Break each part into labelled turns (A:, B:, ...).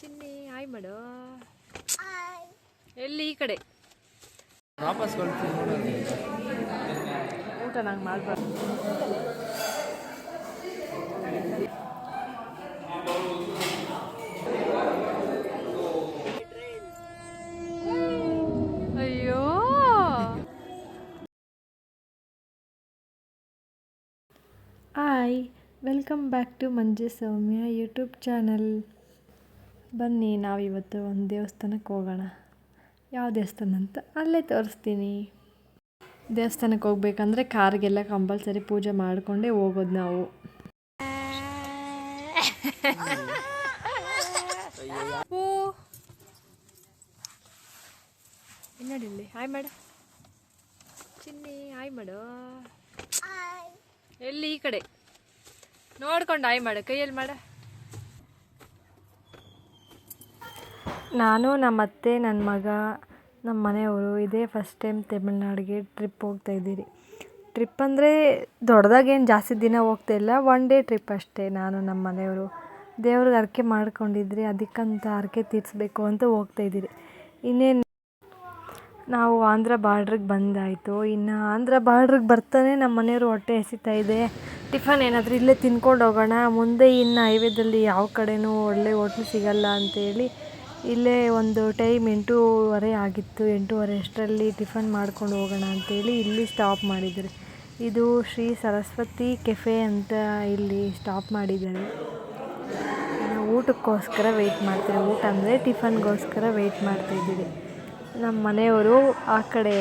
A: ಚಿನ್ನಿ hi ಮಾಡು. ಎಲ್ಲಿ ಈ ಕಡೆ?
B: ವಾಪಸ್
A: ಊಟ ನಂಗೆ ಮಾಡ್ಬಾರ್ದು. ಅಯ್ಯೋ. Hi. Welcome back to Manju Soumya YouTube channel ಬನ್ನಿ ನಾವಿವತ್ತು ಒಂದು ದೇವಸ್ಥಾನಕ್ಕೆ ಹೋಗೋಣ. ಯಾವ ದೇವಸ್ಥಾನ ಅಂತ ಅಲ್ಲೇ ತೋರಿಸ್ತೀನಿ. ದೇವಸ್ಥಾನಕ್ಕೆ ಹೋಗ್ಬೇಕಂದ್ರೆ ಕಾರ್ಗೆಲ್ಲ ಕಂಪಲ್ಸರಿ ಪೂಜೆ ಮಾಡಿಕೊಂಡೇ ಹೋಗೋದು ನಾವು. ಓ ಇನ್ನಡಿಲ್ಲಿ ಹಾಯ್ ಮಾಡು. ಚಿನ್ನಿ ಹಾಯ್ ಮಾಡು. ಎಲ್ಲಿ? ಈ ಕಡೆ. ನೋಡ್ಕೊಂಡು ಆಯ್ ಮಾಡು, ಕೈಯಲ್ಲಿ ಮಾಡ. ನಾನು ನಮ್ಮ ಅತ್ತೆ ನನ್ನ ಮಗ ನಮ್ಮ ಮನೆಯವರು ಇದೇ ಫಸ್ಟ್ ಟೈಮ್ ತಮಿಳ್ನಾಡಿಗೆ ಟ್ರಿಪ್ ಹೋಗ್ತಾ ಇದ್ದೀರಿ. ಟ್ರಿಪ್ ಅಂದರೆ ದೊಡ್ಡದಾಗೇನು ಜಾಸ್ತಿ ದಿನ ಹೋಗ್ತಾ ಇಲ್ಲ ಒನ್ ಡೇ ಟ್ರಿಪ್ ಅಷ್ಟೇ ನಾನು ನಮ್ಮ ಮನೆಯವರು. ದೇವ್ರಿಗೆ ಹರಕೆ ಮಾಡ್ಕೊಂಡಿದ್ರಿ ಅದಕ್ಕಂತ ಹರಕೆ ತೀರಿಸ್ಬೇಕು ಅಂತ ಹೋಗ್ತಾ ಇದ್ದೀರಿ. ಇನ್ನೇನು? ನಾವು ಆಂಧ್ರ ಬಾರ್ಡ್ರಿಗೆ ಬಂದಾಯಿತು. ಇನ್ನು ಆಂಧ್ರ ಬಾರ್ಡ್ರಿಗೆ ಬರ್ತಾನೆ ನಮ್ಮ ಮನೆಯವರು ಹೊಟ್ಟೆ ಹಸಿತಾ ಇದೆ. ಟಿಫನ್ ಏನಾದರೂ ಇಲ್ಲೇ ತಿನ್ಕೊಂಡು ಹೋಗೋಣ, ಮುಂದೆ ಇನ್ನು ಹೈವೇದಲ್ಲಿ ಯಾವ ಕಡೆನೂ ಒಳ್ಳೆ ಹೋಟ್ಲು ಸಿಗಲ್ಲ ಅಂತೇಳಿ ಇಲ್ಲೇ ಒಂದು ಟೈಮ್ ಎಂಟೂವರೆ ಆಗಿತ್ತು, ಎಂಟೂವರೆ ಅಷ್ಟರಲ್ಲಿ ಟಿಫನ್ ಮಾಡ್ಕೊಂಡು ಹೋಗೋಣ ಅಂತೇಳಿ ಇಲ್ಲಿ ಸ್ಟಾಪ್ ಮಾಡಿದ್ದಾರೆ. ಇದು ಶ್ರೀ ಸರಸ್ವತಿ ಕೆಫೆ ಅಂತ ಇಲ್ಲಿ ಸ್ಟಾಪ್ ಮಾಡಿದ್ದಾರೆ. ಊಟಕ್ಕೋಸ್ಕರ ವೆಯ್ಟ್ ಮಾಡ್ತೀವಿ ಊಟ ಅಂದರೆ ಟಿಫನ್ಗೋಸ್ಕರ ವೆಯ್ಟ್ ಮಾಡ್ತಾಯಿದ್ದೀವಿ ನಮ್ಮ ಮನೆಯವರು ಆ ಕಡೆ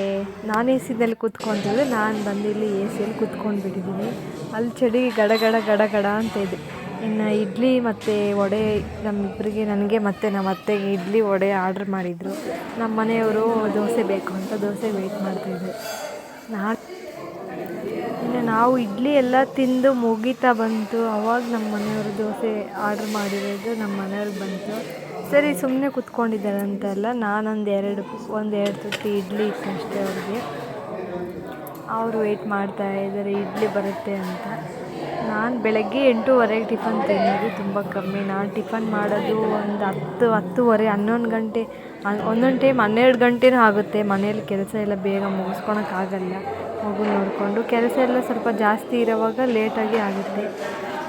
A: ನಾನ್ ಎ ಸಿದಲ್ಲಿ ಕೂತ್ಕೊಂತಿದ್ರೆ ನಾನು ಬಂದು ಇಲ್ಲಿ ಎ ಸಿಯಲ್ಲಿ ಕೂತ್ಕೊಂಡು ಬಿಟ್ಟಿದ್ದೀನಿ ಅಲ್ಲಿ ಚಳಿ ಗಡ ಗಡ ಗಡ ಗಡ ಅಂತ ಇದೆ. ಇನ್ನು ಇಡ್ಲಿ ಮತ್ತು ವಡೆ ನಮ್ಮಿಬ್ಬರಿಗೆ ನನಗೆ ಮತ್ತು ನಮ್ಮ ಅತ್ತೆಗೆ ಇಡ್ಲಿ, ವಡೆ ಆರ್ಡ್ರ್ ಮಾಡಿದರು. ನಮ್ಮ ಮನೆಯವರು ದೋಸೆ ಬೇಕು ಅಂತ ದೋಸೆ ವೆಯ್ಟ್ ಮಾಡ್ತಾಯಿದ್ದೆ ನಾನು ಇನ್ನು ನಾವು ಇಡ್ಲಿ ಎಲ್ಲ ತಿಂದು ಮುಗೀತಾ ಬಂತು. ಅವಾಗ ನಮ್ಮ ಮನೆಯವರು ದೋಸೆ ಆರ್ಡ್ರ್ ಮಾಡಿರೋದು ನಮ್ಮ ಮನೆಯವ್ರಿಗೆ ಬಂತು. ಸರಿ ಸುಮ್ಮನೆ ಕುತ್ಕೊಂಡಿದ್ದಾರೆ ಅಂತಲ್ಲ ನಾನೊಂದು ಎರಡು, ಒಂದು ಎರಡು ತುತ್ತು ಇಡ್ಲಿ ಇತ್ತಷ್ಟೇ ಅವ್ರಿಗೆ. ಅವರು ವೆಯ್ಟ್ ಮಾಡ್ತಾ ಇದ್ದಾರೆ, ಇಡ್ಲಿ ಬರುತ್ತೆ ಅಂತ. ನಾನು ಬೆಳಗ್ಗೆ ಎಂಟೂವರೆಗೆ ಟಿಫನ್ ತಿನ್ನೋದು ತುಂಬ ಕಮ್ಮಿ. ನಾನು ಟಿಫನ್ ಮಾಡೋದು ಒಂದು ಹತ್ತು, ಹತ್ತುವರೆ, ಹನ್ನೊಂದು ಗಂಟೆ ಒಂದೊಂದು ಟೈಮ್ ಹನ್ನೆರಡು ಗಂಟೆನೂ ಆಗುತ್ತೆ. ಮನೆಯಲ್ಲಿ ಕೆಲಸ ಎಲ್ಲ ಬೇಗ ಮುಗಿಸ್ಕೊಳಕ್ಕಾಗಲ್ಲ ಮಗು ನೋಡಿಕೊಂಡು ಕೆಲಸ ಎಲ್ಲ ಸ್ವಲ್ಪ ಜಾಸ್ತಿ ಇರೋವಾಗ ಲೇಟಾಗಿ ಆಗುತ್ತೆ.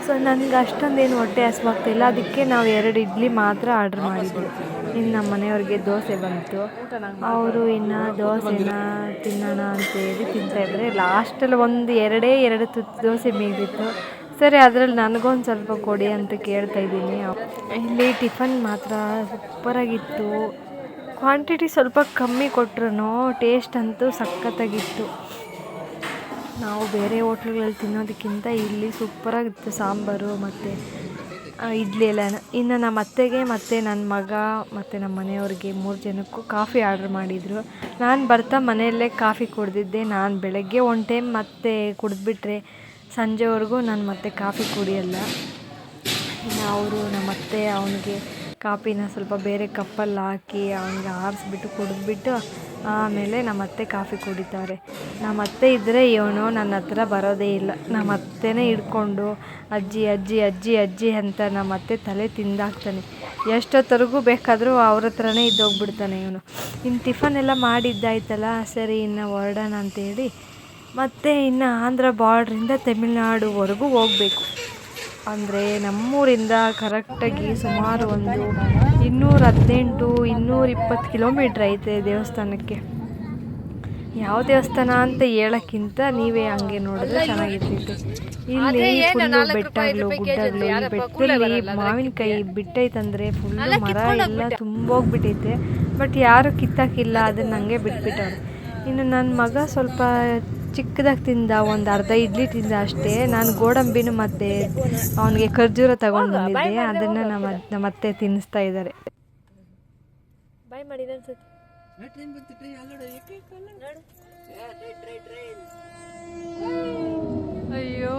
A: ಸೊ ನನಗೆ ಅಷ್ಟೊಂದೇನು ಹೊಟ್ಟೆ ಹಸ್ವಾಗ್ತಿಲ್ಲ. ಅದಕ್ಕೆ ನಾವು ಎರಡು ಇಡ್ಲಿ ಮಾತ್ರ ಆರ್ಡ್ರ್ ಮಾಡಿದ್ವಿ. ಇನ್ನು ನಮ್ಮ ಮನೆಯವ್ರಿಗೆ ದೋಸೆ ಬಂತು. ಅವರು ಇನ್ನು ದೋಸೆನ ತಿನ್ನೋಣ ಅಂತೇಳಿ ತಿಂತಾಯಿದ್ರೆ ಲಾಸ್ಟಲ್ಲಿ ಒಂದು ಎರಡೇ ಎರಡು ತುತ್ತು ದೋಸೆ ಮೀಗಿತ್ತು ಸರಿ, ಅದರಲ್ಲಿ ನನಗೊಂದು ಸ್ವಲ್ಪ ಕೊಡಿ ಅಂತ ಕೇಳ್ತಾ ಇದ್ದೀನಿ. ಇಲ್ಲಿ ಟಿಫನ್ ಮಾತ್ರ ಸೂಪರಾಗಿತ್ತು. ಕ್ವಾಂಟಿಟಿ ಸ್ವಲ್ಪ ಕಮ್ಮಿ ಕೊಟ್ರು ಟೇಸ್ಟ್ ಅಂತೂ ಸಖತ್ತಾಗಿತ್ತು. ನಾವು ಬೇರೆ ಹೋಟ್ಲುಗಳಲ್ಲಿ ತಿನ್ನೋದಕ್ಕಿಂತ ಇಲ್ಲಿ ಸೂಪರಾಗಿತ್ತು ಸಾಂಬಾರು ಮತ್ತು ಇಡ್ಲಿ ಎಲ್ಲ. ಇನ್ನು ನಮ್ಮ ಅತ್ತೆಗೆ ಮತ್ತು ನನ್ನ ಮಗ ಮತ್ತು ನಮ್ಮ ಮನೆಯವ್ರಿಗೆ ಮೂರು ಜನಕ್ಕೂ ಕಾಫಿ ಆರ್ಡ್ರ್ ಮಾಡಿದರು. ನಾನು ಬರ್ತಾ ಮನೆಯಲ್ಲೇ ಕಾಫಿ ಕುಡ್ದಿದ್ದೆ. ನಾನು ಬೆಳಗ್ಗೆ ಒನ್ ಟೈಮ್ ಮತ್ತೆ ಕುಡಿದ್ಬಿಟ್ರೆ ಸಂಜೆವರೆಗೂ ನಾನು ಮತ್ತೆ ಕಾಫಿ ಕುಡಿಯಲ್ಲ. ಇನ್ನು ಅವರು ನಮ್ಮ ಅತ್ತೆ ಅವನಿಗೆ ಕಾಫಿನ ಸ್ವಲ್ಪ ಬೇರೆ ಕಪ್ಪಲ್ಲಿ ಹಾಕಿ ಅವನಿಗೆ ಆರಿಸ್ಬಿಟ್ಟು ಕುಡಿದ್ಬಿಟ್ಟು ಆಮೇಲೆ ನಮ್ಮ ಅತ್ತೆ ಕಾಫಿ ಕುಡಿತಾರೆ. ನಮ್ಮ ಅತ್ತೆ ಇದ್ದರೆ ಇವನು ನನ್ನ ಹತ್ರ ಬರೋದೇ ಇಲ್ಲ. ನಮ್ಮ ಅತ್ತೆನೇ ಹಿಡ್ಕೊಂಡು ಅಜ್ಜಿ ಅಜ್ಜಿ ಅಜ್ಜಿ ಅಜ್ಜಿ ಅಂತ ನಮ್ಮ ಅತ್ತೆ ತಲೆ ತಿಂದಾಕ್ತಾನೆ. ಎಷ್ಟೊತ್ತರೆಗೂ ಬೇಕಾದರೂ ಅವ್ರ ಹತ್ರನೇ ಇದ್ದೋಗ್ಬಿಡ್ತಾನೆ ಇವನು. ಇನ್ನು ಟಿಫನ್ ಎಲ್ಲ ಮಾಡಿದ್ದಾಯ್ತಲ್ಲ, ಸರಿ, ಇನ್ನು ಹೊರಡೋಣ ಅಂತೇಳಿ ಮತ್ತು ಇನ್ನು ಆಂಧ್ರ ಬಾರ್ಡ್ರಿಂದ ತಮಿಳ್ನಾಡುವರೆಗೂ ಹೋಗಬೇಕು. ಅಂದರೆ ನಮ್ಮೂರಿಂದ ಕರೆಕ್ಟಾಗಿ ಸುಮಾರು ಒಂದು ಇನ್ನೂರ ಹದಿನೆಂಟು ಇನ್ನೂರ ಇಪ್ಪತ್ತು ಕಿಲೋಮೀಟ್ರ್ ಐತೆ ದೇವಸ್ಥಾನಕ್ಕೆ. ಯಾವ ದೇವಸ್ಥಾನ ಅಂತ ಹೇಳೋಕ್ಕಿಂತ ನೀವೇ ಹಂಗೆ ನೋಡಿದ್ರೆ ಚೆನ್ನಾಗಿರ್ತೈತೆ ಇಲ್ಲಿ ಫುಲ್ಲು ಬೆಟ್ಟಗಳು ಗುಡ್ಡಗಳು ಬೆಟ್ಟದಲ್ಲಿ ಮಾವಿನಕಾಯಿ ಬಿಟ್ಟೈತಂದರೆ ಫುಲ್ಲು ಮರ ಎಲ್ಲ ತುಂಬೋಗ್ಬಿಟ್ಟೈತೆ. ಬಟ್ ಯಾರು ಕಿತ್ತಾಕಿಲ್ಲ ಅದನ್ನ ಹಂಗೆ ಬಿಟ್ಬಿಟ್ಟವ್ರು. ಇನ್ನು ನನ್ನ ಮಗ ಸ್ವಲ್ಪ ಚಿಕ್ಕದಾಗಿ ತಿಂದ ಒಂದು ಅರ್ಧ ಇಡ್ಲಿ ತಿಂದ ಅಷ್ಟೇ ನಾನು ಗೋಡಂಬಿನೂ ಮತ್ತೆ ಅವನಿಗೆ ಖರ್ಜೂರ ತಗೊಂಡು ಬಂದಿದ್ದೆ ಅದನ್ನು ನಮ್ಮ ನಮ್ಮ ಅತ್ತೆ ತಿನ್ನಿಸ್ತಾ ಇದ್ದಾರೆ ಬಾಯ್ ಮಾಡಿ ಅಯ್ಯೋ!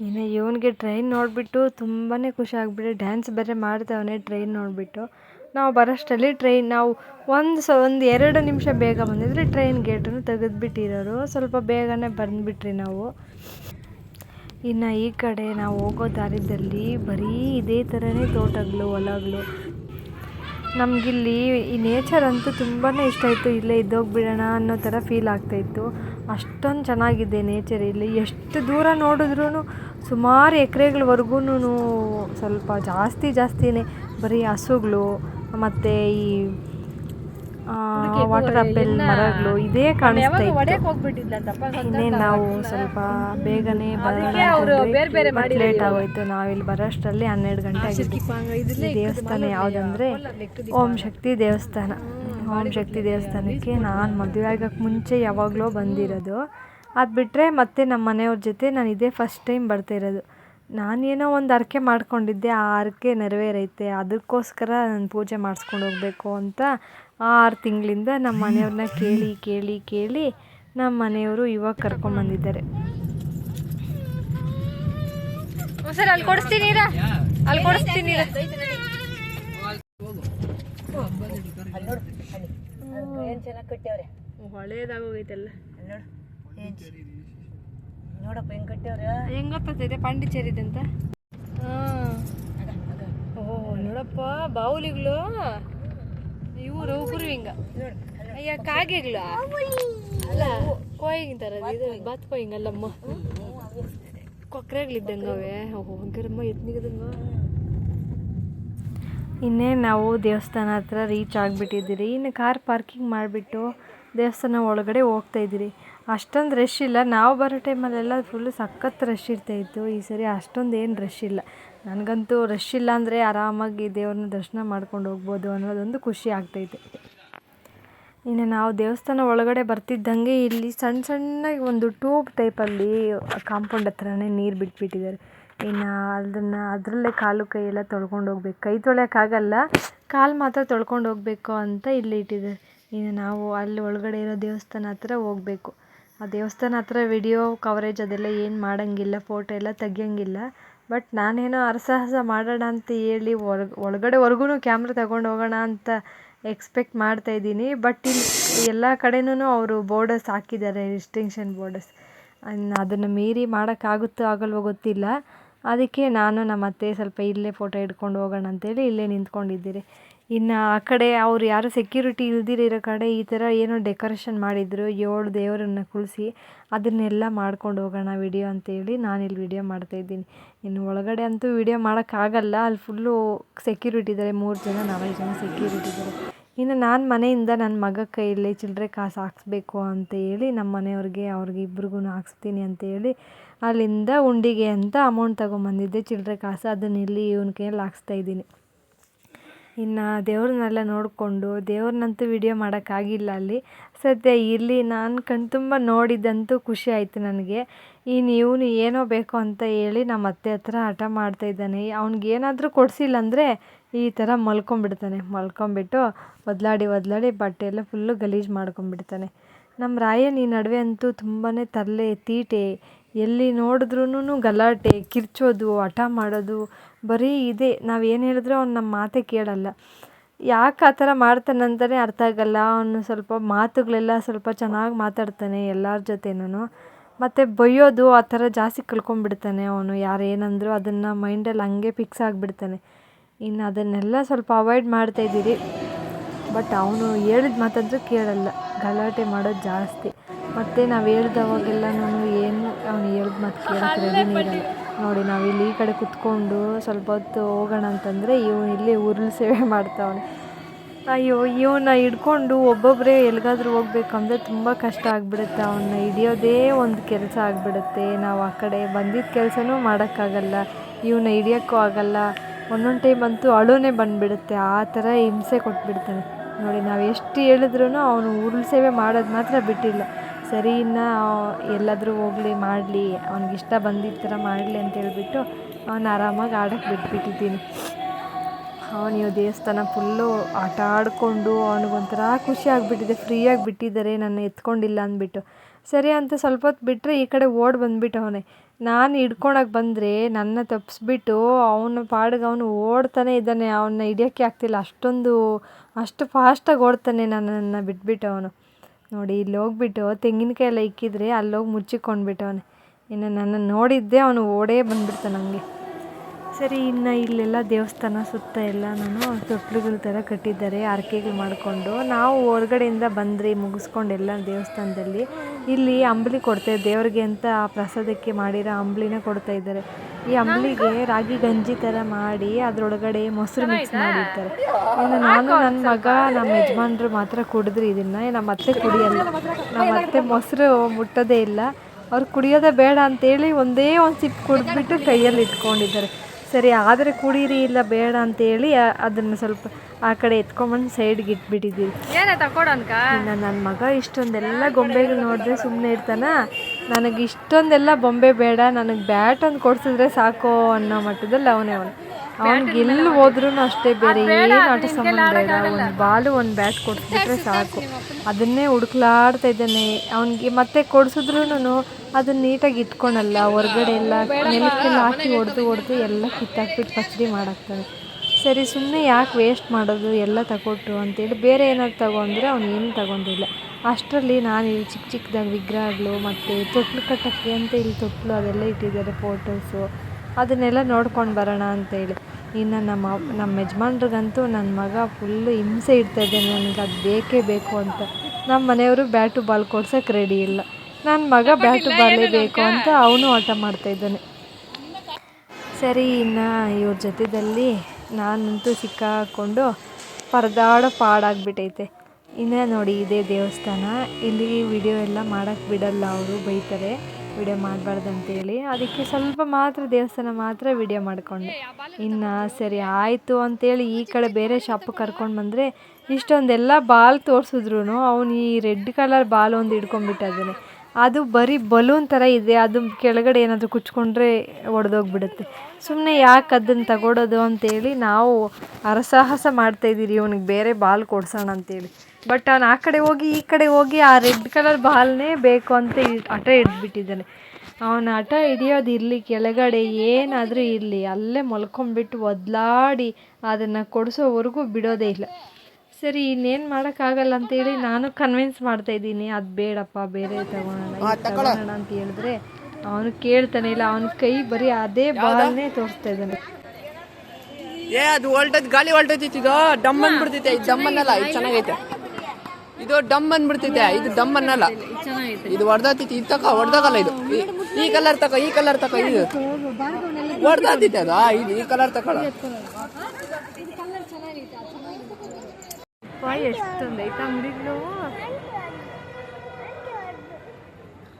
A: ಇನ್ನು ಇವನಿಗೆ ಟ್ರೈನ್ ನೋಡಿಬಿಟ್ಟು ತುಂಬಾ ಖುಷಿ ಆಗಿಬಿಟ್ಟು ಡ್ಯಾನ್ಸ್ ಬೇರೆ ಮಾಡ್ತಾವನೆ ಟ್ರೈನ್ ನೋಡಿಬಿಟ್ಟು. ನಾವು ಬರೋಷ್ಟರಲ್ಲಿ ಟ್ರೈನ್ ನಾವು ಒಂದು ಸ, ಒಂದು ಎರಡು ನಿಮಿಷ ಬೇಗ ಬಂದಿದ್ರೆ ಟ್ರೈನ್ ಗೇಟನ್ನು ತೆಗೆದುಬಿಟ್ಟಿರೋರು. ಸ್ವಲ್ಪ ಬೇಗನೆ ಬಂದುಬಿಟ್ರಿ ನಾವು. ಇನ್ನು ಈ ಕಡೆ ನಾವು ಹೋಗೋ ದಾರಿದಲ್ಲಿ ಬರೀ ಇದೇ ಥರನೇ ತೋಟಗಳು, ಹೊಲಗಳು. ನಮಗಿಲ್ಲಿ ಈ ನೇಚರ್ ಅಂತೂ ತುಂಬಾ ಇಷ್ಟ ಆಯಿತು. ಇಲ್ಲೇ ಇದ್ದೋಗ್ಬಿಡೋಣ ಅನ್ನೋ ಥರ ಫೀಲ್ ಆಗ್ತಾಯಿತ್ತು ಅಷ್ಟೊಂದು ಚೆನ್ನಾಗಿದೆ ನೇಚರ್ ಇಲ್ಲಿ. ಎಷ್ಟು ದೂರ ನೋಡಿದ್ರೂ ಸುಮಾರು ಎಕರೆಗಳವರೆಗೂ ಸ್ವಲ್ಪ ಜಾಸ್ತಿ ಜಾಸ್ತಿನೇ ಬರೀ ಹಸುಗಳು ಮತ್ತು ಈ ವಾಟರ್ ಆಪಲ್ ಮರಗಳು ಇದೇ ಕಾಣಿಸ್ತಾ ಇತ್ತು. ಇನ್ನೇ ನಾವು ಸ್ವಲ್ಪ ಬೇಗನೆ ಲೇಟ್ ಆಗೋಯ್ತು. ನಾವಿಲ್ಲಿ ಬರೋಷ್ಟರಲ್ಲಿ ಹನ್ನೆರಡು ಗಂಟೆ ಆಗಿತ್ತು ದೇವಸ್ಥಾನ ಯಾವುದಂದ್ರೆ ಓಂ ಶಕ್ತಿ ದೇವಸ್ಥಾನ. ಓಂ ಶಕ್ತಿ ದೇವಸ್ಥಾನಕ್ಕೆ ನಾನು ಮದುವೆ ಆಗೋಕ್ಕೆ ಮುಂಚೆ ಯಾವಾಗಲೋ ಬಂದಿರೋದು. ಅದು ಬಿಟ್ಟರೆ ಮತ್ತೆ ನಮ್ಮ ಮನೆಯವ್ರ ಜೊತೆ ನಾನು ಇದೇ ಫಸ್ಟ್ ಟೈಮ್ ಬರ್ತಾ ಇರೋದು. ನಾನೇನೋ ಒಂದು ಹರಕೆ ಮಾಡ್ಕೊಂಡಿದ್ದೆ ಆ ಹರಕೆ ನೆರವೇರೈತೆ ಅದಕ್ಕೋಸ್ಕರ ನಾನು ಪೂಜೆ ಮಾಡಿಸ್ಕೊಂಡು ಹೋಗಬೇಕು ಅಂತ ಆರು ತಿಂಗಳಿಂದ ನಮ್ಮ ಮನೆಯವ್ರನ್ನ ಕೇಳಿ ಕೇಳಿ ಕೇಳಿ ನಮ್ಮ ಮನೆಯವರು ಇವಾಗ ಕರ್ಕೊಂಡ್ಬಂದಿದ್ದಾರೆ ಸರ್ ಅಲ್ಲಿ ಕೊಡಿಸ್ತೀನಿ ಅಲ್ಲಿ ಕೊಡಿಸ್ತೀನಿ
C: ನೋಡಪ್ಪ, ಹೆಂಗ್ ಕಟ್ಟವ್ರ
A: ಹೆಂಗ್ ಗೊತ್ತಾಗ್ತೈತೆ ಪಾಂಡಿಚೇರಿದೆ ಅಂತ ಓ ನೋಡಪ್ಪ, ಬಾವುಲಿಗಳು. ಇವರು ಹಿಂಗ ಅಯ್ಯ, ಕಾಗೆಗಳು. ಅಲ್ಲ ಕೊಯ್ಯಿಂಗ್ ತರ ಇದು, ಬಾತ್ ಕೊಯ್ಯಿಂಗ್ ಅಲ್ಲಮ್ಮ. ಕೊಕ್ರೆಗಳಿದ್ದಂಗೆ ಅವೇ ಓಹೋ ಗರಮ್ಮ ಎತ್ನಿಗದಂಗ ಇನ್ನೇ ನಾವು ದೇವಸ್ಥಾನ ಹತ್ರ ರೀಚ್ ಆಗಿಬಿಟ್ಟಿದ್ದೀರಿ. ಇನ್ನು ಕಾರ್ ಪಾರ್ಕಿಂಗ್ ಮಾಡಿಬಿಟ್ಟು ದೇವಸ್ಥಾನ ಒಳಗಡೆ ಹೋಗ್ತಾ ಇದ್ದೀರಿ. ಅಷ್ಟೊಂದು ರಶ್ ಇಲ್ಲ. ನಾವು ಬರೋ ಟೈಮಲ್ಲೆಲ್ಲ ಫುಲ್ಲು ಸಖತ್ ರಶ್ ಇರ್ತಾಯಿತ್ತು ಈ ಸರಿ ಅಷ್ಟೊಂದು ಏನು ರಶ್ ಇಲ್ಲ. ನನಗಂತೂ ರಶ್ ಇಲ್ಲ ಅಂದರೆ ಆರಾಮಾಗಿ ದೇವ್ರನ್ನ ದರ್ಶನ ಮಾಡ್ಕೊಂಡು ಹೋಗ್ಬೋದು ಅನ್ನೋದೊಂದು ಖುಷಿ ಆಗ್ತೈತೆ ಇನ್ನು ನಾವು ದೇವಸ್ಥಾನ ಒಳಗಡೆ ಬರ್ತಿದ್ದಂಗೆ ಇಲ್ಲಿ ಸಣ್ಣ ಸಣ್ಣಗೆ ಒಂದು ಟ್ಯೂಬ್ ಟೈಪಲ್ಲಿ ಕಾಂಪೌಂಡ್ ಹತ್ರನೇ ನೀರು ಬಿಟ್ಬಿಟ್ಟಿದ್ದಾರೆ. ಇನ್ನು ಅದನ್ನು ಅದರಲ್ಲೇ ಕಾಲು ಕೈ ಎಲ್ಲ ತೊಳ್ಕೊಂಡು ಹೋಗ್ಬೇಕು. ಕೈ ತೊಳೆಯೋಕ್ಕಾಗಲ್ಲ. ಕಾಲು ಮಾತ್ರ ತೊಳ್ಕೊಂಡು ಹೋಗಬೇಕು ಅಂತ ಇಲ್ಲಿ ಇಟ್ಟಿದ್ದಾರೆ. ಇನ್ನು ನಾವು ಅಲ್ಲಿ ಒಳಗಡೆ ಇರೋ ದೇವಸ್ಥಾನ ಹತ್ರ ಹೋಗಬೇಕು. ಆ ದೇವಸ್ಥಾನ ಹತ್ರ ವಿಡಿಯೋ ಕವರೇಜ್ ಅದೆಲ್ಲ ಏನು ಮಾಡೋಂಗಿಲ್ಲ ಫೋಟೋ ಎಲ್ಲ ತೆಗಿಯೋಂಗಿಲ್ಲ. ಬಟ್ ನಾನೇನೋ ಹರಸಾಹಸ ಮಾಡೋಣ ಅಂತ ಹೇಳಿ ಒಳ ಒಳಗಡೆವರೆಗೂ ಕ್ಯಾಮ್ರಾ ತಗೊಂಡು ಹೋಗೋಣ ಅಂತ ಎಕ್ಸ್ಪೆಕ್ಟ್ ಮಾಡ್ತಾ ಇದ್ದೀನಿ. ಬಟ್ ಇಲ್ಲಿ ಎಲ್ಲ ಕಡೆನೂ ಅವರು ಬೋರ್ಡರ್ಸ್ ಹಾಕಿದ್ದಾರೆ ರಿಸ್ಟ್ರಿಕ್ಷನ್ ಬೋರ್ಡರ್ಸ್ ಅದನ್ನು ಮೀರಿ ಮಾಡೋಕ್ಕಾಗುತ್ತೋ ಆಗಲ್ವೋ ಗೊತ್ತಿಲ್ಲ. ಅದಕ್ಕೆ ನಾನು ನಮ್ಮ ಅತ್ತೆ ಸ್ವಲ್ಪ ಇಲ್ಲೇ ಫೋಟೋ ಹಿಡ್ಕೊಂಡು ಹೋಗೋಣ ಅಂತೇಳಿ ಇಲ್ಲೇ ನಿಂತ್ಕೊಂಡಿದ್ದೀರಿ. ಇನ್ನು ಆ ಕಡೆ ಅವ್ರು ಯಾರು ಸೆಕ್ಯೂರಿಟಿ ಇಲ್ದಿರೋ ಕಡೆ ಈ ಥರ ಏನೋ ಡೆಕೋರೇಷನ್ ಮಾಡಿದ್ರು, ಏಳು ದೇವರನ್ನ ಕುಳಿಸಿ ಅದನ್ನೆಲ್ಲ ಮಾಡ್ಕೊಂಡು ಹೋಗೋಣ ವಿಡಿಯೋ ಅಂತೇಳಿ ನಾನಿಲ್ಲಿ ವಿಡಿಯೋ ಮಾಡ್ತಾಯಿದ್ದೀನಿ ಇನ್ನು ಒಳಗಡೆ ಅಂತೂ ವಿಡಿಯೋ ಮಾಡೋಕ್ಕಾಗಲ್ಲ, ಅಲ್ಲಿ ಫುಲ್ಲು ಸೆಕ್ಯೂರಿಟಿ ಇದ್ದಾರೆ ಮೂರು ಜನ ನಾಲ್ಕು ಜನ ಸೆಕ್ಯೂರಿಟಿ ಇದ್ದಾರೆ ಇನ್ನು ನಾನು ಮನೆಯಿಂದ ನನ್ನ ಮಗ ಕೈಯಲ್ಲಿ ಚಿಲ್ಲರೆ ಕಾಸು ಹಾಕ್ಸ್ಬೇಕು ಅಂತ ಹೇಳಿ ನಮ್ಮ ಮನೆಯವ್ರಿಗೆ, ಅವ್ರಿಗೆ ಇಬ್ರಿಗೂ ಹಾಕ್ಸ್ತೀನಿ ಅಂತ ಹೇಳಿ ಅಲ್ಲಿಂದ ಉಂಡಿಗೆ ಅಂತ ಅಮೌಂಟ್ ತೊಗೊಂಬಂದಿದ್ದೆ ಚಿಲ್ಲರೆ ಕಾಸು. ಅದನ್ನ ಇಲ್ಲಿ ಇವನ ಕೈಯಲ್ಲಿ ಹಾಕ್ಸ್ತಾ ಇದ್ದೀನಿ. ಇನ್ನು ದೇವ್ರನ್ನೆಲ್ಲ ನೋಡಿಕೊಂಡು ದೇವ್ರನ್ನಂತೂ ವಿಡಿಯೋ ಮಾಡೋಕ್ಕಾಗಿಲ್ಲ ಅಲ್ಲಿ. ಸದ್ಯ ಇಲ್ಲಿ ನಾನು ಕಣ್ತುಂಬ ನೋಡಿದ್ದಂತೂ ಖುಷಿ ಆಯಿತು ನನಗೆ. ಇನ್ನು ಇವನು ಏನೋ ಬೇಕು ಅಂತ ಹೇಳಿ ನಮ್ಮ ಅತ್ತೆ ಹತ್ರ ಹಠ ಮಾಡ್ತಾ ಇದ್ದಾನೆ. ಅವ್ನಿಗೆ ಏನಾದರೂ ಕೊಡಿಸಿಲ್ಲ ಅಂದರೆ ಈ ಥರ ಮಲ್ಕೊಂಬಿಡ್ತಾನೆ ಮಲ್ಕೊಂಬಿಟ್ಟು ಒದಲಾಡಿ ಒದಲಾಡಿ ಬಟ್ಟೆ ಎಲ್ಲ ಫುಲ್ಲು ಗಲೀಜು ಮಾಡ್ಕೊಂಬಿಡ್ತಾನೆ ನಮ್ಮ ರಾಯನ್ ಈ ನಡುವೆ ಅಂತೂ ತುಂಬಾ ತರಲೆ, ತೀಟೆ. ಎಲ್ಲಿ ನೋಡಿದ್ರೂ ಗಲಾಟೆ, ಕಿರ್ಚೋದು, ಹಠ ಮಾಡೋದು, ಬರೀ ಇದೇ. ನಾವು ಏನು ಹೇಳಿದ್ರು ಅವ್ನು ನಮ್ಮ ಮಾತೇ ಕೇಳಲ್ಲ. ಯಾಕೆ ಆ ಥರ ಮಾಡ್ತಾನಂತಲೇ ಅರ್ಥ ಆಗಲ್ಲ. ಅವನು ಸ್ವಲ್ಪ ಮಾತುಗಳೆಲ್ಲ ಸ್ವಲ್ಪ ಚೆನ್ನಾಗಿ ಮಾತಾಡ್ತಾನೆ ಎಲ್ಲರ ಜೊತೆನೂ ಮತ್ತು ಬೈಯೋದು ಆ ಥರ ಜಾಸ್ತಿ ಕಲ್ಕೊಂಡ್ಬಿಡ್ತಾನೆ ಅವನು. ಯಾರು ಏನಂದ್ರು ಅದನ್ನು ಮೈಂಡಲ್ಲಿ ಹಂಗೆ ಫಿಕ್ಸ್ ಆಗಿಬಿಡ್ತಾನೆ. ಇನ್ನು ಅದನ್ನೆಲ್ಲ ಸ್ವಲ್ಪ ಅವಾಯ್ಡ್ ಮಾಡ್ತಾ ಇದ್ದೀರಿ. ಬಟ್ ಅವನು ಹೇಳಿದ ಮಾತಂತೂ ಕೇಳಲ್ಲ. ಗಲಾಟೆ ಮಾಡೋದು ಜಾಸ್ತಿ. ಮತ್ತು ನಾವು ಹೇಳ್ದವಾಗೆಲ್ಲನೂ ಏನು ಅವ್ನು ಹೇಳಿದ ಮಾತು ಕೇಳಕ್ಕೆ ರೆಡಿನೇ ಇರಲ್ಲ ನೋಡಿ, ನಾವು ಇಲ್ಲಿ ಈ ಕಡೆ ಕುತ್ಕೊಂಡು ಸ್ವಲ್ಪ ಹೊತ್ತು ಹೋಗೋಣ ಅಂತಂದರೆ ಇವನು ಇಲ್ಲಿ ಉರುಳು ಸೇವೆ ಮಾಡ್ತಾವನೆ. ಅಯ್ಯೋ ಇವನ್ನ ಹಿಡ್ಕೊಂಡು ಒಬ್ಬೊಬ್ಬರೇ ಎಲ್ಲಿಗಾದ್ರೂ ಹೋಗ್ಬೇಕಂದ್ರೆ ತುಂಬ ಕಷ್ಟ ಆಗಿಬಿಡುತ್ತೆ. ಅವನ್ನ ಹಿಡಿಯೋದೇ ಒಂದು ಕೆಲಸ ಆಗಿಬಿಡುತ್ತೆ. ನಾವು ಆ ಕಡೆ ಬಂದಿದ್ದ ಕೆಲಸನೂ ಮಾಡೋಕ್ಕಾಗಲ್ಲ. ಇವನ್ನ ಹಿಡಿಯೋಕ್ಕೂ ಆಗಲ್ಲ. ಒಂದೊಂದು ಟೈಮ್ ಅಂತೂ ಅಳುನೇ ಬಂದುಬಿಡುತ್ತೆ. ಆ ಥರ ಹಿಂಸೆ ಕೊಟ್ಬಿಡ್ತಾನೆ. ನೋಡಿ, ನಾವು ಎಷ್ಟು ಹೇಳಿದ್ರೂ ಅವನು ಉರುಳು ಸೇವೆ ಮಾಡೋದು ಮಾತ್ರ ಬಿಟ್ಟಿಲ್ಲ. ಸರಿ, ಇನ್ನು ಎಲ್ಲಾದರೂ ಹೋಗಲಿ, ಮಾಡಲಿ, ಅವ್ನಿಗೆ ಇಷ್ಟ ಬಂದಿದ್ದ ಥರ ಮಾಡಲಿ ಅಂತ ಅವ್ನು ಆರಾಮಾಗಿ ಆಡೋಕ್ಕೆ ಬಿಟ್ಬಿಟ್ಟಿದ್ದೀನಿ. ಅವನು ದೇವಸ್ಥಾನ ಫುಲ್ಲು ಆಟ ಆಡಿಕೊಂಡು ಅವನಿಗೊಂಥರ ಖುಷಿ ಆಗಿಬಿಟ್ಟಿದೆ ಫ್ರೀಯಾಗಿ ಬಿಟ್ಟಿದ್ದಾರೆ ನನ್ನ ಎತ್ಕೊಂಡಿಲ್ಲ ಅಂದ್ಬಿಟ್ಟು. ಸರಿ ಅಂತ ಸ್ವಲ್ಪ ಹೊತ್ತು ಬಿಟ್ಟರೆ ಈ ಕಡೆ ಓಡಿ ಬಂದ್ಬಿಟ್ಟು ಅವನೇ. ನಾನು ಹಿಡ್ಕೊಳಕ್ಕೆ ಬಂದರೆ ನನ್ನ ತಪ್ಪಿಸ್ಬಿಟ್ಟು ಅವನ ಪಾಡಿಗೆ ಅವನು ಓಡ್ತಾನೆ ಇದ್ದಾನೆ ಅವನ್ನ ಹಿಡಿಯೋಕ್ಕೆ ಆಗ್ತಿಲ್ಲ. ಅಷ್ಟೊಂದು, ಅಷ್ಟು ಫಾಸ್ಟಾಗಿ ಓಡ್ತಾನೆ ನನ್ನನ್ನು ಬಿಟ್ಬಿಟ್ಟು ಅವನು. ನೋಡಿ, ಇಲ್ಲಿ ಹೋಗ್ಬಿಟ್ಟು ತೆಂಗಿನಕಾಯಿ ಎಲ್ಲ ಇಕ್ಕಿದ್ರೆ ಅಲ್ಲೋಗಿ ಮುಚ್ಚಿಕೊಂಡ್ಬಿಟ್ಟವನೆ. ಇನ್ನು ನನ್ನ ನೋಡಿದ್ದೆ ಅವನು ಓಡೇ ಬಂದ್ಬಿಡ್ತಾನೆ ನನಗೆ ಸರಿ ಇನ್ನು ಇಲ್ಲೆಲ್ಲ ದೇವಸ್ಥಾನ ಸುತ್ತ ಎಲ್ಲ ನಾನು ತೊಟ್ಲುಗಳ ಥರ ಕಟ್ಟಿದ್ದಾರೆ ಆರ್ಕೆಗಳು ಮಾಡಿಕೊಂಡು. ನಾವು ಹೊರಗಡೆಯಿಂದ ಬಂದ್ರಿ ಮುಗಿಸ್ಕೊಂಡು ಎಲ್ಲ ದೇವಸ್ಥಾನದಲ್ಲಿ. ಇಲ್ಲಿ ಅಂಬಲಿ ಕೊಡ್ತಾರೆ ದೇವ್ರಿಗೆ ಅಂತ ಪ್ರಸಾದಕ್ಕೆ ಮಾಡಿರೋ ಅಂಬಲಿನ ಕೊಡ್ತಾ ಇದ್ದಾರೆ. ಈ ಅಂಬಲಿಗೆ ರಾಗಿ ಗಂಜಿ ಥರ ಮಾಡಿ ಅದರೊಳಗಡೆ ಮೊಸರು ಮಿಕ್ಸ್ ಮಾಡಿರ್ತಾರೆ. ಇನ್ನು ನಾನು ನನ್ನ ಮಗ ನಮ್ಮ ಯಜಮಾನ್ರು ಮಾತ್ರ ಕುಡಿದ್ರಿ ಇದನ್ನು. ನಮ್ಮ ಅತ್ತೆ ಕುಡಿಯಲ್ಲ. ನಮ್ಮ ಅತ್ತೆ ಮೊಸರು ಮುಟ್ಟೋದೇ ಇಲ್ಲ. ಅವ್ರು ಕುಡಿಯೋದೇ ಬೇಡ ಅಂತೇಳಿ ಒಂದೇ ಒಂದು ಸಿಪ್ ಕುಡಿದ್ಬಿಟ್ಟು ಕೈಯಲ್ಲಿ ಇಟ್ಕೊಂಡಿದ್ದಾರೆ. ಸರಿ ಆದರೆ ಕುಡೀರಿ ಇಲ್ಲ ಬೇಡ ಅಂತೇಳಿ ಹೇಳಿ ಅದನ್ನು ಸ್ವಲ್ಪ ಆ ಕಡೆ ಎತ್ಕೊಂಬಂದು ಸೈಡ್ಗೆ ಇಟ್ಬಿಟ್ಟಿದ್ದೀವಿ.
B: ಏನೇ ತಕೊಡನ್ಕ
A: ಇನ್ನು ನನ್ನ ಮಗ ಇಷ್ಟೊಂದೆಲ್ಲ ಗೊಂಬೆಗಳು ನೋಡಿದ್ರೆ ಸುಮ್ಮನೆ ಇರ್ತಾನ. ನನಗೆ ಇಷ್ಟೊಂದೆಲ್ಲ ಬೊಂಬೆ ಬೇಡ ನನಗೆ ಬ್ಯಾಟ್ ಒಂದು ಕೊಡ್ಸಿದ್ರೆ ಸಾಕು ಅನ್ನೋ ಮಟ್ಟದಲ್ಲಿ ಅವನೇ ಅವನು. ಅವ್ನಿಗೆ ಎಲ್ಲಿ ಹೋದ್ರೂ ಅಷ್ಟೇ ಬೇರೆ ಏನು ಆಟ ಸಂಬಂಧ ಇಲ್ಲ. ಒಂದು ಬಾಲು ಒಂದು ಬ್ಯಾಟ್ ಕೊಡಿಸ್ಬಿಟ್ರೆ ಸಾಕು. ಅದನ್ನೇ ಹುಡುಕ್ಲಾಡ್ತಾ ಇದ್ದಾನೆ. ಅವನಿಗೆ ಮತ್ತೆ ಕೊಡಿಸಿದ್ರೂ ಅದನ್ನ ನೀಟಾಗಿ ಇಟ್ಕೊಳಲ್ಲ. ಹೊರ್ಗಡೆ ಎಲ್ಲ ನೆಲಕ್ಕೆಲ್ಲ ಹಾಕಿ ಹೊಡೆದು ಹೊಡೆದು ಎಲ್ಲ ಕಿತ್ತಾಕ್ಬಿಟ್ಟು ಪಚಡಿ ಮಾಡಾಕ್ತಾನೆ ಸರಿ ಸುಮ್ಮನೆ ಯಾಕೆ ವೇಸ್ಟ್ ಮಾಡೋದು? ಎಲ್ಲ ತಗೊಟ್ಟು ಅಂತೇಳಿ ಬೇರೆ ಏನಾದ್ರು ತಗೊಂಡ್ರೆ ಅವ್ನು ಏನು ತಗೊಂಡಿಲ್ಲ. ಅಷ್ಟರಲ್ಲಿ ನಾನು ಇಲ್ಲಿ ಚಿಕ್ಕ ಚಿಕ್ಕದಾಗಿ ವಿಗ್ರಹಗಳು ಮತ್ತು ತೊಟ್ಲು ಕಟ್ಟೋಕ್ಕೆ ಅಂತ ಇಲ್ಲಿ ತೊಟ್ಲು ಅದೆಲ್ಲ ಇಟ್ಟಿದ್ದಾರೆ ಫೋಟೋಸು ಅದನ್ನೆಲ್ಲ ನೋಡ್ಕೊಂಡು ಬರೋಣ ಅಂತೇಳಿ ಇನ್ನು ನಮ್ಮ ನಮ್ಮ ಯಜಮಾನ್ರಿಗಂತೂ ನನ್ನ ಮಗ ಫುಲ್ಲು ಹಿಂಸೆ ಇಡ್ತಾ ಇದ್ದಾನೆ. ನನಗೆ ಅದು ಬೇಕೇ ಬೇಕು ಅಂತ. ನಮ್ಮ ಮನೆಯವರು ಬ್ಯಾಟು ಬಾಲ್ ಕೊಡ್ಸೋಕ್ಕೆ ರೆಡಿ ಇಲ್ಲ. ನನ್ನ ಮಗ ಬ್ಯಾಟು ಬಾಲೇ ಬೇಕು ಅಂತ ಅವನು ಆಟ ಮಾಡ್ತಾಯಿದ್ದಾನೆ ಸರಿ ಇನ್ನು ಇವ್ರ ಜೊತೆಯಲ್ಲಿ ನಾನಂತೂ ಸಿಕ್ಕಾಕೊಂಡು ಪರದಾಡೋ ಪಾಡಾಗ್ಬಿಟ್ಟೈತೆ. ಇನ್ನೇ ನೋಡಿ ಇದೇ ದೇವಸ್ಥಾನ. ಇಲ್ಲಿ ವಿಡಿಯೋ ಎಲ್ಲ ಮಾಡೋಕ್ಕೆ ಬಿಡಲ್ಲ ಅವರು ಬೈತಾರೆ. ವಿಡಿಯೋ ಮಾಡಬಾರ್ದು ಅಂತೇಳಿ ಅದಕ್ಕೆ ಸ್ವಲ್ಪ ಮಾತ್ರ ದೇವಸ್ಥಾನ ಮಾತ್ರ ವಿಡಿಯೋ ಮಾಡಿಕೊಂಡೆ. ಇನ್ನು ಸರಿ ಆಯಿತು ಅಂತೇಳಿ ಈ ಕಡೆ ಬೇರೆ ಶಾಪಿಗೆ ಕರ್ಕೊಂಡು ಬಂದರೆ ಇಷ್ಟೊಂದೆಲ್ಲ ಬಾಲ್ ತೋರಿಸಿದ್ರು ಅವನು ಈ ರೆಡ್ ಕಲರ್ ಬಾಲ್ ಒಂದು ಹಿಡ್ಕೊಂಡ್ಬಿಟ್ಟಿದ್ದಾನೆ ಅದು ಬರೀ ಬಲೂನ್ ಥರ ಇದೆ. ಅದು ಕೆಳಗಡೆ ಏನಾದರೂ ಕುಚ್ಕೊಂಡ್ರೆ ಒಡೆದೋಗ್ಬಿಡುತ್ತೆ. ಸುಮ್ಮನೆ ಯಾಕೆ ಅದನ್ನು ತಗೊಡೋದು ಅಂತೇಳಿ ನಾವು ಹರಸಾಹಸ ಮಾಡ್ತಾಯಿದ್ದೀರಿ ಇವನಿಗೆ ಬೇರೆ ಬಾಲ್ ಕೊಡ್ಸೋಣ ಅಂತೇಳಿ. ಬಟ್ ಅವನು ಆ ಕಡೆ ಹೋಗಿ ಈ ಕಡೆ ಹೋಗಿ ಆ ರೆಡ್ ಕಲರ್ ಬಾಲ್ನೇ ಬೇಕು ಅಂತ ಹಠ ಹಿಡ್ಬಿಟ್ಟಿದ್ದಾನೆ ಅವನ ಹಠ ಹಿಡಿಯೋದು ಇರಲಿ ಕೆಳಗಡೆ ಏನಾದರೂ ಇರಲಿ ಅಲ್ಲೇ ಮಲ್ಕೊಂಡ್ಬಿಟ್ಟು ಒದ್ಲಾಡಿ ಅದನ್ನು ಕೊಡಿಸೋವರೆಗೂ ಬಿಡೋದೇ ಇಲ್ಲ. ಸರಿ ಇನ್ನೇನು ಮಾಡೋಕ್ಕಾಗಲ್ಲ ಅಂತೇಳಿ ನಾನು ಕನ್ವಿನ್ಸ್ ಮಾಡ್ತಾ ಇದ್ದೀನಿ. ಅದು ಬೇಡಪ್ಪ ಬೇರೆ ತಗೋಣ ತಗೋಣ ಅಂತ ಹೇಳಿದ್ರೆ ಅವನು ಕೇಳ್ತಾನೆ ಇಲ್ಲ ಅವನ ಕೈ ಬರೀ ಅದೇ ಬಾಲ್ನೇ ತೋರಿಸ್ತಾ ಇದ್ದಾನೆ.
B: ಏ ಅದು ಹೊಲ್ಟದ್ ಗಾಳಿ ಹೊಲ್ಟೈತಿ ಇದು. ಡಮ್ಮನ್ ಬಿಡ್ತೈತೆ ಇದು ಡಮ್ ಅನ್ನಲ್ಲ ಇದು ಚೆನ್ನಾಗೈತೆ. ಇದು ಡಮ್ ಅನ್ಬಿಡ್ತಿದ್ದೆ ಇದು ಡಮ್ ಅನ್ನಲ್ಲ. ಇದು ಹೊಡ್ದಾತಿತ್ತು ಇದು ತಕ ಹೊಡ್ದಾಗಲ್ಲ ಇದು. ಈ- ಕಲರ್ ತಕ ಈ ಕಲರ್ ತಕ ಇದು. ಹೊಡ್ದಾತಿತ್ತು ಅದು. ಆ, ಇದು ಈ ಕಲರ್
A: ತಕ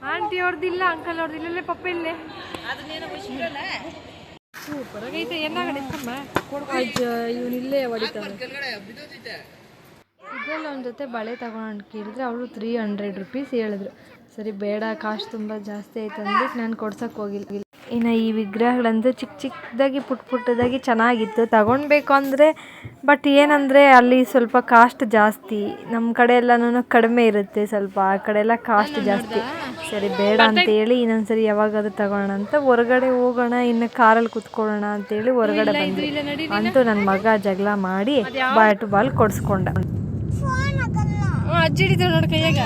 A: ಆಂಟಿ ಅವ್ರದಿಲ್ಲ ಅಂಕಲ್ ಅವ್ರದ್ದಿಲ್ಲ ಇಲ್ಲೇ ಪಪ್ಪ ಇಲ್ಲೇ. ಸೂಪರ್ ಆಗೈತೆ. ಏನಾಗಡೆ ಇವನಿಲ್ಲೇ ಹೊಡಿತಾನೆ. ಇದ್ರಲ್ಲಿ ಅವನ ಜೊತೆ ಬಳೆ ತಗೊಂಡು ಕೇಳಿದ್ರೆ ಅವರು ತ್ರೀ ಹಂಡ್ರೆಡ್ ರುಪೀಸ್ ಹೇಳಿದ್ರು. ಸರಿ ಬೇಡ ಕಾಸ್ಟ್ ತುಂಬ ಜಾಸ್ತಿ ಆಯ್ತು ಅಂದ್ಬಿಟ್ಟು ನಾನು ಕೊಡ್ಸೋಕೆ ಹೋಗಿಲ್ಲ. ಇನ್ನು ಈ ವಿಗ್ರಹಗಳಂದ್ರೆ ಚಿಕ್ಕ ಚಿಕ್ಕದಾಗಿ ಪುಟ್ ಪುಟ್ಟದಾಗಿ ಚೆನ್ನಾಗಿತ್ತು. ತಗೊಳ್ಬೇಕು ಅಂದರೆ ಬಟ್ ಏನಂದರೆ ಅಲ್ಲಿ ಸ್ವಲ್ಪ ಕಾಸ್ಟ್ ಜಾಸ್ತಿ. ನಮ್ಮ ಕಡೆ ಎಲ್ಲನೂ ಕಡಿಮೆ ಇರುತ್ತೆ ಸ್ವಲ್ಪ. ಆ ಕಡೆ ಎಲ್ಲ ಕಾಸ್ಟ್ ಜಾಸ್ತಿ. ಸರಿ ಬೇಡ ಅಂತೇಳಿ ಇನ್ನೊಂದ್ಸರಿ ಯಾವಾಗಾದ್ರೂ ತಗೊಳ್ಳೋಣ ಅಂತ. ಹೊರಗಡೆ ಹೋಗೋಣ ಇನ್ನು ಕಾರಲ್ಲಿ ಕುತ್ಕೊಳ್ಳೋಣ ಅಂತೇಳಿ ಹೊರಗಡೆ ಬಂದ್ವಿ. ಅಂತೂ ನನ್ನ ಮಗ ಜಗಳ ಮಾಡಿ ಬ್ಯಾಟ್ ಬಾಲ್ ಕೊಡಿಸ್ಕೊಂಡ.
B: ಅಜ್ಜಿ ಹಿಡಿತಾವ ನೋಡಿ ಕೈಯಾಗ.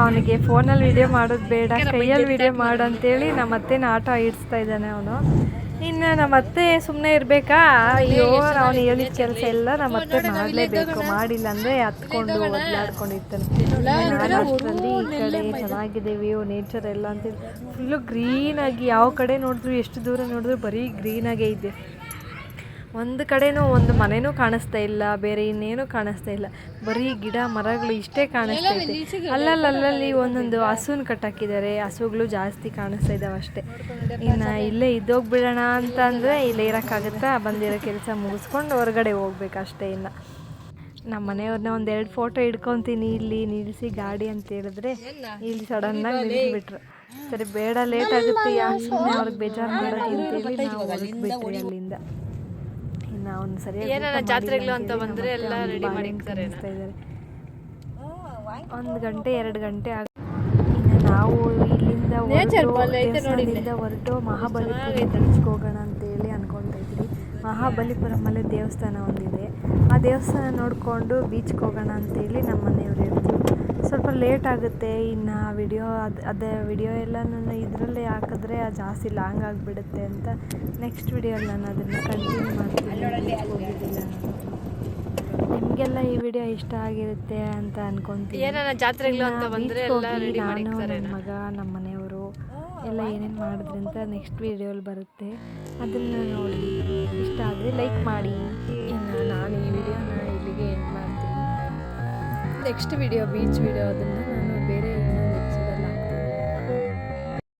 A: ಅವನಿಗೆ ಫೋನಲ್ಲಿ ವಿಡಿಯೋ ಮಾಡೋದು ಬೇಡ, ಕೈಯಲ್ಲಿ ವಿಡಿಯೋ ಮಾಡು ಅಂತೇಳಿ ನಮ್ಮ ಅತ್ತೆನ ಆಟ ಇಡಿಸ್ತಾ ಇದ್ದಾನೆ ಅವನು. ಇನ್ನು ನಮ್ಮ ಅತ್ತೆ ಸುಮ್ಮನೆ ಇರಬೇಕಾ? ಅಯ್ಯೋ ಅವನು ಹೇಳಿದ ಕೆಲಸ ಎಲ್ಲ ನಮ್ಮ ಅತ್ತೆ ಮಾಡಲೇಬೇಕು ಮಾಡಿಲ್ಲ ಅಂದರೆ ಹತ್ಕೊಂಡು ಓದಲಾಡ್ಕೊಂಡಿರ್ತಾನೆ ಅಷ್ಟರಲ್ಲಿ ಈ ಕಡೆ ಚೆನ್ನಾಗಿದೆ ವ್ಯೂ ನೇಚರ್ ಎಲ್ಲ ಅಂತೇಳಿ ಫುಲ್ಲು ಗ್ರೀನಾಗಿ ಯಾವ ಕಡೆ ನೋಡಿದ್ರು, ಎಷ್ಟು ದೂರ ನೋಡಿದ್ರು ಬರೀ ಗ್ರೀನಾಗೇ ಇದೆ. ಒಂದು ಕಡೆನೂ ಒಂದು ಮನೆನೂ ಕಾಣಿಸ್ತಾ ಇಲ್ಲ ಬೇರೆ ಇನ್ನೇನು ಕಾಣಿಸ್ತಾ ಇಲ್ಲ. ಬರೀ ಗಿಡ ಮರಗಳು ಇಷ್ಟೇ ಕಾಣಿಸ್ತಾ ಇದೆ. ಅಲ್ಲಲ್ಲಿ ಅಲ್ಲಲ್ಲಿ ಒಂದೊಂದು ಹಸುನ ಕಟ್ಟಾಕಿದ್ದಾರೆ. ಹಸುಗಳು ಜಾಸ್ತಿ ಕಾಣಿಸ್ತಾ ಇದ್ದಾವೆ ಅಷ್ಟೇ. ಇನ್ನು ಇಲ್ಲೇ ಇದ್ದೋಗ್ಬಿಡೋಣ ಅಂತ ಅಂದರೆ ಇಲ್ಲೇ ಇರೋಕ್ಕಾಗುತ್ತಾ? ಬಂದಿರೋ ಕೆಲಸ ಮುಗಿಸ್ಕೊಂಡು ಹೊರಗಡೆ ಹೋಗ್ಬೇಕಷ್ಟೇ ಇನ್ನು. ನಮ್ಮ ಮನೆಯವ್ರನ್ನ ಒಂದೆರಡು ಫೋಟೋ ಇಟ್ಕೊತೀನಿ ಇಲ್ಲಿ ನಿಲ್ಲಿಸಿ ಗಾಡಿ ಅಂತ ಹೇಳಿದ್ರೆ ಇಲ್ಲಿ ಸಡನ್ನಾಗಿ ನಿಲ್ಲಿಸ್ಬಿಟ್ರು ಸರಿ ಬೇಡ ಲೇಟ್ ಆಗುತ್ತೆ. ಯಾಕೆ ಸುಮ್ಮನೆ ಅವ್ರಿಗೆ ಬೇಜಾರು ಮಾಡೋದು ಅಂತೇಳಿ ನಾವು ಅಲ್ಲಿಂದ. ಅವ್ನು ಸರಿಯಾಗಿ ಜಾತ್ರೆಗಳು ಅಂತ ಬಂದರೆ ಎಲ್ಲ ರೆಡಿ ಮಾಡಿ ಇದ್ದಾರೆ. ಒಂದು ಗಂಟೆ ಎರಡು ಗಂಟೆ ಆಗ ನಾವು ಇಲ್ಲಿಂದ ದೇವಸ್ಥಾನದಿಂದ ಹೊರಟು ಮಹಾಬಲಿಪುರ ಬೀಚ್ಗೆ ಹೋಗೋಣ ಅಂತೇಳಿ ಅನ್ಕೊತಾ ಇದ್ವಿ ಮಹಾಬಲಿಪುರಮಲ್ಲಿ ದೇವಸ್ಥಾನ ಒಂದಿದೆ. ಆ ದೇವಸ್ಥಾನ ನೋಡಿಕೊಂಡು ಬೀಚ್ಗೆ ಹೋಗೋಣ ಅಂತೇಳಿ ನಮ್ಮ ಮನೆಯವ್ರು ಹೇಳ್ತೀವಿ ಸ್ವಲ್ಪ ಲೇಟ್ ಆಗುತ್ತೆ. ಇನ್ನು ವಿಡಿಯೋ ಅದು ಅದೇ ವಿಡಿಯೋ ಎಲ್ಲ ನಾನು ಇದರಲ್ಲೇ ಹಾಕಿದ್ರೆ ಅದು ಜಾಸ್ತಿ ಲಾಂಗ್ ಆಗಿಬಿಡುತ್ತೆ ಅಂತ ನೆಕ್ಸ್ಟ್ ವಿಡಿಯೋ ನಾನು ಅದನ್ನು ಕಂಟಿನ್ಯೂ ಮಾಡ್ತೀನಿ. ನಿಮಗೆಲ್ಲ ಈ ವಿಡಿಯೋ ಇಷ್ಟ ಆಗಿರುತ್ತೆ ಅಂತ ಅನ್ಕೊಂತೀನಿ.
D: ಏನಾರ ಜಾತ್ರೆಗಳು ಅಂತ ಬಂದ್ರೆ ಎಲ್ಲ ರೆಡಿ ಮಾಡಿ
A: ನಾನು ನನ್ನ ಮಗ ನಮ್ಮ ಮನೆಯವರು ಎಲ್ಲ ಏನೇನು ಮಾಡಿದ್ರಿ ಅಂತ ನೆಕ್ಸ್ಟ್ ವಿಡಿಯೋಲಿ ಬರುತ್ತೆ. ಅದನ್ನು ನೋಡಿ. ಇಷ್ಟ ಆದರೆ ಲೈಕ್ ಮಾಡಿ. ನಾನು ಈ ವಿಡಿಯೋನ ಇಲ್ಲಿಗೆ ನೆಕ್ಸ್ಟ್ ವಿಡಿಯೋ ಬೀಚ್ ವಿಡಿಯೋ ಅದನ್ನು